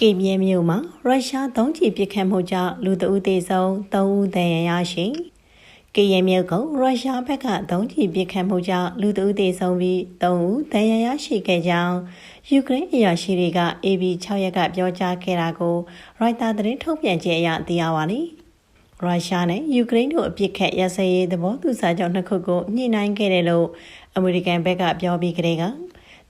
ကေမြဲမြို့မှာရုရှားသုံးချီပစ်ခတ်မှုကြောင့်လူတဦးသေဆုံး၃ဦးဒဏ်ရာရရှိကေရဲမြို့ကရုရှားဘက်ကသုံးချီပစ်ခတ်မှုကြောင့်လူတဦးသေဆုံးပြီး၃ဦးဒဏ်ရာရရှိခဲ့ကြောင်းယူကရိန်းအရာရှိတွေက AB 6ရက်ကပြောကြားခဲ့တာကိုရိုက်တာသတင်းထုတ်ပြန်ချက်အရသိရပါတယ်ရုရှားနဲ့ယူကရိန်းတို့အပြစ်ခတ်ရစရေးသဘောတူစာချုပ်နှစ်ခုကိုညှိနှိုင်းခဲ့တယ်လို့အမေရိကန်ဘက်ကပြောပြီးကြတဲ့က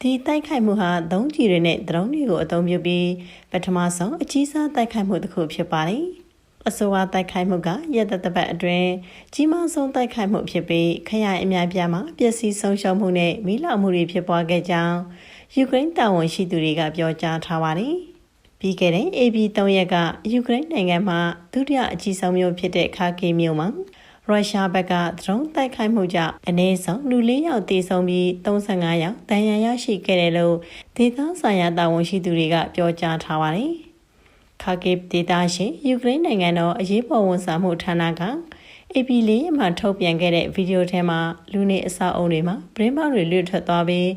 ဒီတိုက်ခိုက်မှုဟာသုံးကြီးတွေနဲ့ဒရုန်းတွေကိုအသုံးပြုပြီးပထမဆုံးအကြီးစားတိုက်ခိုက်မှုတစ်ခုဖြစ်ပါတယ်။အဆိုပါတိုက်ခိုက်မှုကရက်သက်သက်အတွင်းကြီးမားဆုံးတိုက်ခိုက်မှုဖြစ်ပြီးခရိုင်အများပြားမှာပျက်စီးဆုံးရှုံးမှုနဲ့မိလောင်မှုတွေဖြစ်ပွားခဲ့ကြောင်းယူကရိန်းတာဝန်ရှိသူတွေကပြောကြားထားပါတယ်။ပြီးခဲ့တဲ့ AB 3ရက်ကယူကရိန်းနိုင်ငံမှာဒုတိယအကြီးဆုံးမြို့ဖြစ်တဲ့ခါကေမြို့မှာ ရုရှားဘက်ကဒရုန်းတိုက်ခိုက်မှုကြောင့်အနည်းဆုံးလူ၄ယောက်သေဆုံးပြီး35ယောက်ဒဏ်ရာရရှိခဲ့တယ်လို့ဒေသဆိုင်ရာတာဝန်ရှိသူတွေကပြောကြားထားပါတယ်။ခါကေဒေသရှိယူကရိန်းနိုင်ငံတော်အရေးပေါ်ဝန်ဆောင်မှုဌာနက AP လေးရမှာထုတ်ပြန်ခဲ့တဲ့ဗီဒီယိုထဲမှာလူနေအဆောက်အုံတွေမှာဗရင်းပေါက်တွေလွတ်ထွက်သွားပြီး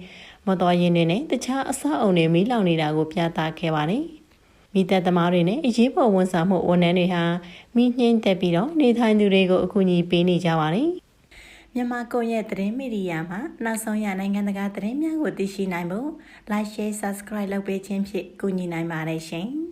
မတော်ရင်တွေနဲ့တခြားအဆောက်အုံတွေမီးလောင်နေတာကိုပြသခဲ့ပါတယ်။ မိသက်သမားတွေနဲ့အရေးပေါ်ဝန်ဆောင်မှုဝန်ထမ်းတွေဟာမိနှင်းတက်ပြီးတော့နေထိုင်သူတွေကိုအကူအညီပေးနေကြပါတယ်။မြန်မာကွန်ရက်သတင်းမီဒီယာမှာနောက်ဆုံးရနိုင်ငံတကာသတင်းများကိုသိရှိနိုင်ဖို့ Like Share Subscribe လုပ်ပေးခြင်းဖြင့်ကူညီနိုင်ပါတယ်ရှင်။